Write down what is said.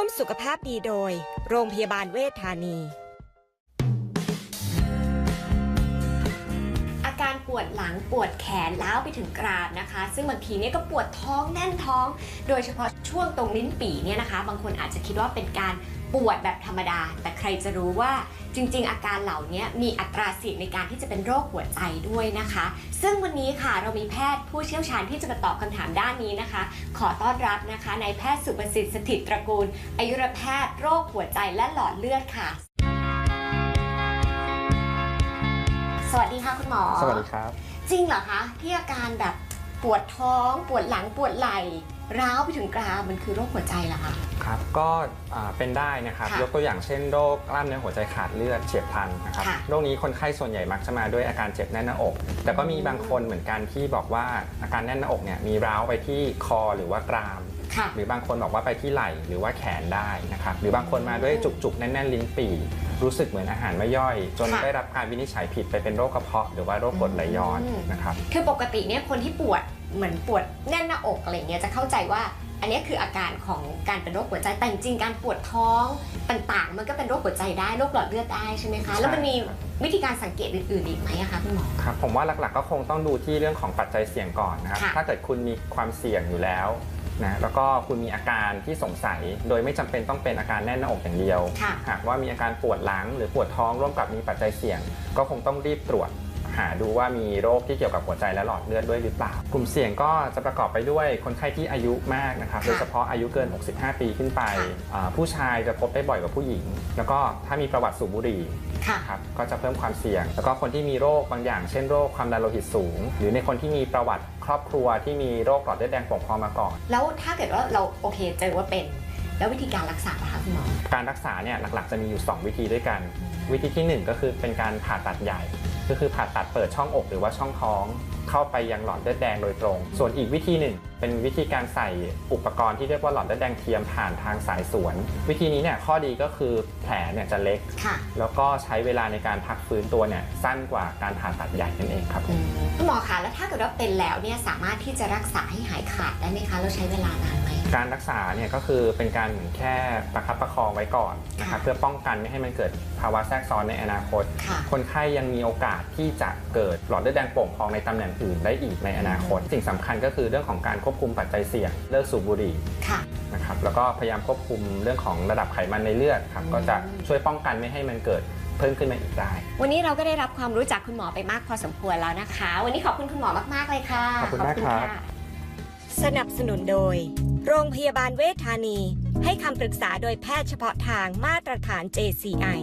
่วมสุขภาพดีโดย โรงพยาบาลเวชธานี ปวดหลังปวดแขนล้าวไปถึงกรามนะคะ ซึ่งบางทีเนี่ยก็ปวดท้องแน่นท้อง โดยเฉพาะช่วงตรงลิ้นปี่เนี่ยนะคะ บางคนอาจจะคิดว่าเป็นการปวดแบบธรรมดา แต่ใครจะรู้ว่าจริง ๆ อาการเหล่านี้มีอัตราเสี่ยงในการที่จะเป็นโรคหัวใจด้วยนะคะ ซึ่งวันนี้ค่ะเรามีแพทย์ผู้เชี่ยวชาญที่จะมาตอบคำถามด้านนี้นะคะ ขอต้อนรับนะคะนายแพทย์สุประสิทธิ์สถิตตระกูลอายุรแพทย์โรคหัวใจและหลอดเลือดค่ะ ค่ะคุณหมอ สวัสดีครับ จริงเหรอคะที่อาการแบบปวดท้องปวดหลังปวดไหล่ร้าวไปถึงกรามมันคือโรคหัวใจเหรอคะ ครับก็อ่าเป็นได้นะครับค่ะยกตัวอย่างเช่นโรคกล้ามเนื้อหัวใจขาดเลือดเฉียบพลันนะครับค่ะโรคนี้คนไข้ส่วนใหญ่มักจะมาด้วยอาการเจ็บแน่นหน้าอก แต่ก็มีบางคนเหมือนกันที่บอกว่าอาการแน่นหน้าอกเนี่ยมีร้าวไปที่คอหรือว่ากราม ค่ะ หรือบางคนบอกว่าไปที่ไหล่หรือว่าแขนได้นะครับหรือบางคนมาด้วยจุกๆแน่นๆลิ้นปี่รู้สึกเหมือนอาหารไม่ย่อย จนค่ะ ได้รับการวินิจฉัยผิดไปเป็นโรคกระเพาะหรือว่าโรคกรดไหลย้อนอืมนะครับ คือปกติเนี่ยคนที่ปวดเหมือนปวดแน่นหน้าอกอะไรเงี้ยจะเข้าใจว่าอันนี้คืออาการของการเป็นโรคหัวใจแต่จริงๆการปวดท้องต่างๆ มันก็เป็นโรคหัวใจได้โรคหลอดเลือดได้ใช่ไหมคะ แล้วมันมีวิธีการสังเกตอื่นๆอีกไหมอะคะคุณหมอ ครับผมว่าหลักๆก็คงต้องดูที่เรื่องของปัจจัยเสี่ยงก่อนนะครับ ค่ะถ้าเกิดคุณมีความเสี่ยงอยู่แล้ว นะแล้วก็คุณมีอาการที่สงสัย โดยไม่จำเป็นต้องเป็นอาการแน่นหน้าอกอย่างเดียวค่ะหากว่ามีอาการปวดหลังหรือปวดท้องร่วมกับมีปัจจัยเสี่ยง ก็คงต้องรีบตรวจหาดูว่ามีโรคที่เกี่ยวกับหัวใจและหลอดเลือดด้วยหรือเปล่า กลุ่มเสี่ยงก็จะประกอบไปด้วยคนไข้ที่อายุมากนะครับค่ะโดยเฉพาะอายุเกิน 65 ปีขึ้นไปค่ะอ่าผู้ชายจะพบได้บ่อยกว่าผู้หญิง แล้วก็ถ้ามีประวัติสูบบุหรี่ ค่ะ ครับก็จะเพิ่มความเสี่ยง แล้วก็คนที่มีโรคบางอย่าง เช่นโรคความดันโลหิตสูง หรือในคนที่มีประวัติครอบครัวที่มีโรคหลอดเลือดแดงโป่งพองมาก่อน แล้วถ้าเกิดว่าเราโอเคเจอว่าเป็น แล้ววิธีการรักษาล่ะคะคุณหมอ การรักษาเนี่ยหลักๆจะมีอยู่ 2 วิธีด้วยกัน วิธีที่ 1 ก็คือเป็นการผ่าตัดใหญ่ ก็คือผ่าตัดเปิดช่องอกหรือว่าช่องท้องเข้าไปยังหลอดเลือดแดงโดยตรง ส่วนอีกวิธีหนึ่ง เป็นวิธีการใส่อุปกรณ์ที่เรียกว่าหลอดเลือดแดงเทียมผ่านทางสายสวน วิธีนี้เนี่ยข้อดีก็คือแผลเนี่ยจะเล็ก ค่ะ แล้วก็ใช้เวลาในการพักฟื้นตัวเนี่ยสั้นกว่าการผ่าตัดใหญ่นั่นเองครับอืมคุณหมอคะแล้วถ้าเกิดว่าเป็นแล้วเนี่ยสามารถที่จะรักษาให้หายขาดได้ไหมคะแล้วใช้เวลานานไหม การรักษาเนี่ยก็คือเป็นการเหมือนแค่ประคับประคองไว้ก่อนนะครับค่ะ เพื่อป้องกันไม่ให้มันเกิดภาวะแทรกซ้อนในอนาคต ค่ะ คนไข้ยังมีโอกาสที่จะเกิดหลอดเลือดแดงโป่งพองในตำแหน่งอื่นได้อีกในอนาคต สิ่งสำคัญก็คือเรื่องของการควบคุมปัจจัยเสี่ยงเลิกสูบบุหรี่ค่ะนะครับแล้วก็พยายามควบคุมเรื่องของระดับไขมันในเลือดครับอืมก็จะช่วยป้องกันไม่ให้มันเกิดเพิ่มขึ้นมาอีกได้ วันนี้เราก็ได้รับความรู้จากคุณหมอไปมากพอสมควรแล้วนะคะ วันนี้ขอบคุณคุณหมอมาก ๆ เลยค่ะ ขอบคุณมากครับะสนับสนุนโดย โรงพยาบาลเวชธานี ให้คำปรึกษาโดยแพทย์เฉพาะทางมาตรฐาน JCI